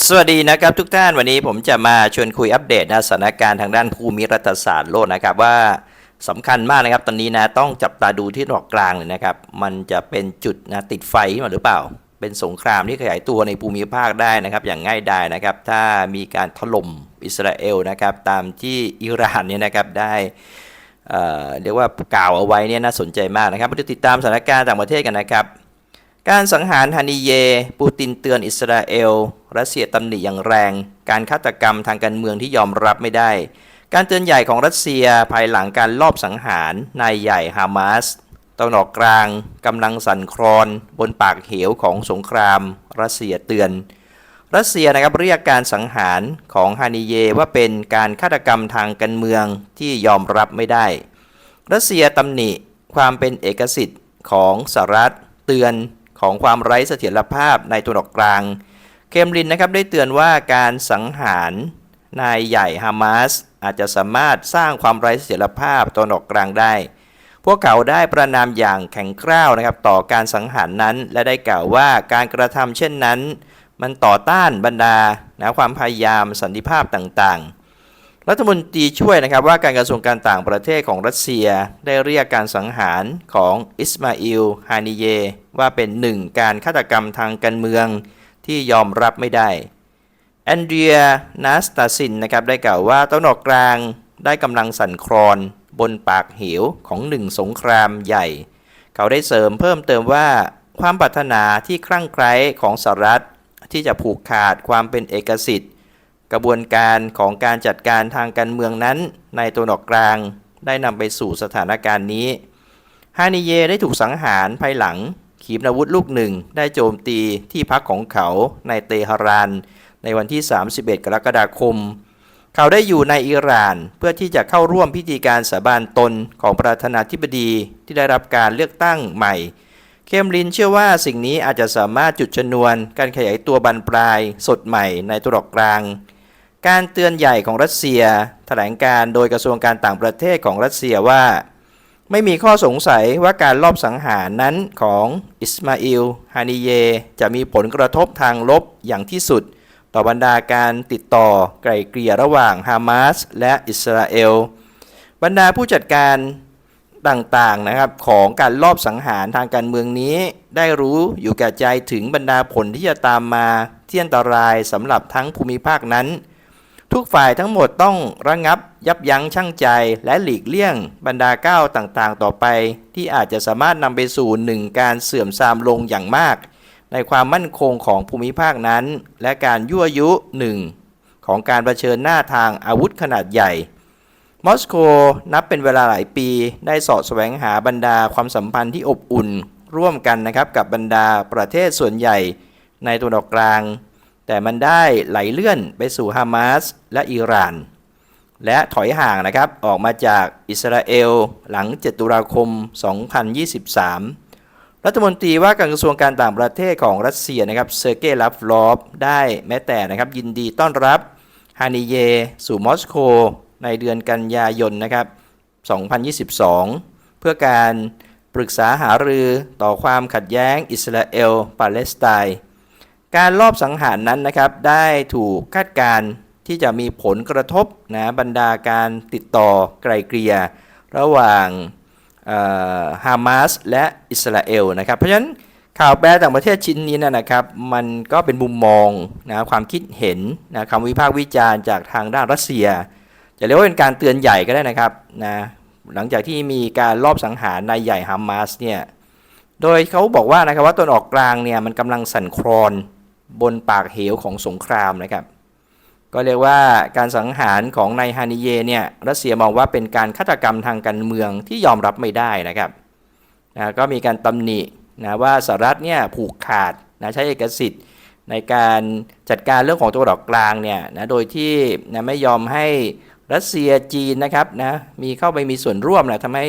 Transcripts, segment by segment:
สวัสดีนะครับทุกท่านวันนี้ผมจะมาชวนคุยอัปเดตนะสถานการณ์ทางด้านภูมิรัฐศาสตร์โลกนะครับว่าสำคัญมากนะครับตอนนี้นะต้องจับตาดูที่ตะวันอกกลางเลยนะครับ มันจะเป็นจุดนะติดไฟมาหรือเปล่า เป็นสงครามที่ขยายตัวในภูมิภาคได้นะครับอย่างง่ายดายนะครับ ถ้ามีการถล่มอิสราเอลนะครับตามที่อิหร่านเนี่ยนะครับได้เเรียกว่ากล่าวเอาไว้เนี่ยน่าสนใจมากนะครับมาติดตามสถานการณ์ต่างประเทศกันนะครับ การสังหารฮานิเย ปูตินเตือนอิสราเอล รัสเซียตำหนิอย่างแรง การฆาตกรรมทางการเมืองที่ยอมรับไม่ได้ การเตือนใหญ่ของรัสเซียภายหลังการลอบสังหารนายใหญ่ฮามาสตะวันออกกลางกำลังสั่นคลอน บนปากเหวของสงคราม รัสเซียเตือน รัสเซียนะครับเรียกการสังหารของฮานิเยว่าเป็นการฆาตกรรมทางการเมืองที่ยอมรับไม่ได้ รัสเซียตำหนิความเป็นเอกสิทธิ์ของสหรัฐเตือน ของความไร้เสถียรภาพในตะวันออกกลาง เคมรินนะครับได้เตือนว่าการสังหารนายใหญ่ฮามาสอาจจะสามารถสร้างความไร้เสถียรภาพตะวันออกกลางได้ พวกเขาได้ประนามอย่างแข็งกร้าวนะครับต่อการสังหารนั้น และได้กล่าวว่าการกระทำเช่นนั้น มันต่อต้านบรรดานะความพยายามสันติภาพต่างๆ รัฐมนตรีช่วยนะครับว่าการกระทรวงการต่างประเทศของรัสเซียได้เรียกการสังหารของอิสมาอิลฮานิเย ว่าเป็นหนึ่งการฆาตกรรมทางการเมืองที่ยอมรับไม่ได้แอนเดรียนาสตาซินนะครับได้กล่าวว่าตะวันออกกลางได้กำลังสั่นคลอนบนปากเหวของหนึ่งสงครามใหญ่ เขาได้เสริมเพิ่มเติมว่าความปรารถนาที่คลั่งไคล้ของสหรัฐที่จะผูกขาดความเป็นเอกสิทธิ์ กระบวนการของการจัดการทางการเมืองนั้น ในตะวันอกกลางได้นำไปสู่สถานการณ์นี้ ฮานิเยได้ถูกสังหารภายหลัง ขีปนาวุธลูกหนึ่งได้โจมตีที่พักของเขาในเตหะราน ในวันที่ 31 กรกฎาคม เขาได้อยู่ในอิหร่านเพื่อที่จะเข้าร่วมพิธีการสาบานตนของประธานาธิบดีที่ได้รับการเลือกตั้งใหม่เคมรินเชื่อว่าสิ่งนี้อาจจะสามารถจุดชนวนการขยายตัวบันปลายสดใหม่ในตะวันออกกลาง การเตือนใหญ่ของรัสเซีย แถลงการโดยกระทรวงการต่างประเทศของรัสเซียว่า ไม่มีข้อสงสัยว่าการลอบสังหารนั้นของอิสมาอิลฮานิเย จะมีผลกระทบทางลบอย่างที่สุด ต่อบรรดาการติดต่อไกล่เกลี่ยระหว่างฮามาสและอิสราเอล บรรดาผู้จัดการต่างๆนะครับของการลอบสังหารทางการเมืองนี้ ได้รู้อยู่แก่ใจถึงบรรดาผลที่จะตามมาที่อันตรายสำหรับทั้งภูมิภาคนั้น ทุกฝ่ายทั้งหมดต้องระงงับยับยั้งชั่งใจและหลีกเลี่ยงบรรดาก้าวต่างๆ ต่อไป ที่อาจจะสามารถนำไปสู่หนึ่งการเสื่อมทรามลงอย่างมาก ในความมั่นคงของภูมิภาคนั้น และการยั่วยุหนึ่งของการรเผชิญหน้าทางอาวุธขนาดใหญ่ มอสโกนับเป็นเวลาหลายปีได้สาะแสวงหาบรรดาความสัมพันธ์ที่อบอุ่น ร่วมกันนะครับกับบรรดาประเทศส่วนใหญ่ ในตะวันออกกลาง แต่มันได้ไหลเลื่อนไปสู่ฮามาสและอิหร่าน และถอยห่างนะครับออกมาจากอิสราเอลหลัง 7 ตุลาคม 2023 รัฐมนตรีว่าการกระทรวงการต่างประเทศของรัสเซียนะครับเซอร์เกย์ลัฟลอฟได้แม้แต่นะครับยินดีต้อนรับฮานิเย สู่มอสโกในเดือนกันยายนนะครับ 2022 เพื่อการปรึกษาหารือต่อความขัดแย้งอิสราเอลปาเลสไตน์ การลอบสังหารนั้นนะครับได้ถูกคาดการณ์ที่จะมีผลกระทบนะบรรดาการติดต่อไกลเกลี่ยระหว่างฮามาสและอิสราเอลนะครับ เพราะฉะนั้นข่าวแปลต่างประเทศชิ้นนี้นะครับมันก็เป็นมุมมองนะความคิดเห็นนะคำวิพากษ์วิจารณ์จากทางด้านรัสเซีย จะเรียกว่าเป็นการเตือนใหญ่ก็ได้นะครับนะหลังจากที่มีการลอบสังหารนายใหญ่ฮามาสเนี่ยโดยเขาบอกว่านะครับว่าตนออกกลางเนี่ยมันกำลังสั่นคลอน บนปากเหวของสงครามนะครับ ก็เรียกว่าการสังหารของนายฮานิเยเนี่ยรัสเซียมองว่าเป็นการฆาตกรรมทางการเมืองที่ยอมรับไม่ได้นะครับนะก็มีการตำหนินะว่าสหรัฐเนี่ยผูกขาดนะใช้เอกสิทธิ์ในการจัดการเรื่องของตัวดอกกลางเนี่ยนะโดยที่นะไม่ยอมให้รัสเซียจีนนะครับนะมีเข้าไปมีส่วนร่วมนะทำให้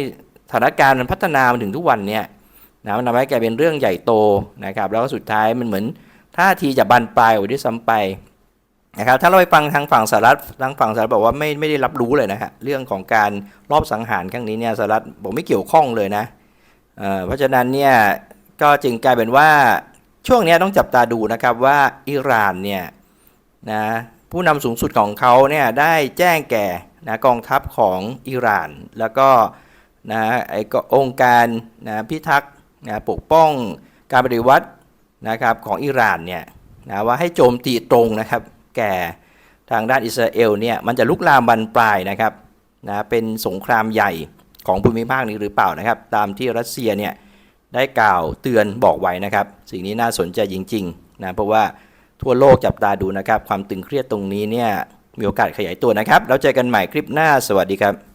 สถานการณ์มันพัฒนามาถึงทุกวันเนี่ยนะมันทำให้กลายเป็นเรื่องใหญ่โตนะครับแล้วก็สุดท้ายมันเหมือน ท่าทีจะบันปลายกว่าด้วยซ้ำไปนะครับถ้าเราไปฟังทางฝั่งสหรัฐทางฝั่งสหรัฐบอกว่าไม่ไม่ได้รับรู้เลยนะฮะเรื่องของการรอบสังหารครั้งนี้เนี่ยสหรัฐบอกไม่เกี่ยวข้องเลยนะเเพราะฉะนั้นเนี่ยก็จึงกลายเป็นว่าช่วงนี้ต้องจับตาดูนะครับว่าอิหร่านเนี่ยนะผู้นำสูงสุดของเขาเนี่ยได้แจ้งแก่นะกองทัพของอิหร่าน แล้วก็นะไอ้ก็องค์การนะพิทักษ์นะปกป้องการปฏิวัติ นะครับของอิหร่านเนี่ยนะว่าให้โจมตีตรงนะครับ แก่ทางด้านอิสราเอลเนี่ยมันจะลุกลามบานปลายนะครับนะเป็นสงครามใหญ่ของภูมิภาคนี้หรือเปล่านะครับ ตามที่รัสเซียเนี่ยได้กล่าวเตือนบอกไว้นะครับ สิ่งนี้น่าสนใจจริงๆนะเพราะว่าทั่วโลกจับตาดูนะครับ ความตึงเครียดตรงนี้เนี่ยมีโอกาสขยายตัวนะครับ แล้วเจอกันใหม่คลิปหน้าสวัสดีครับ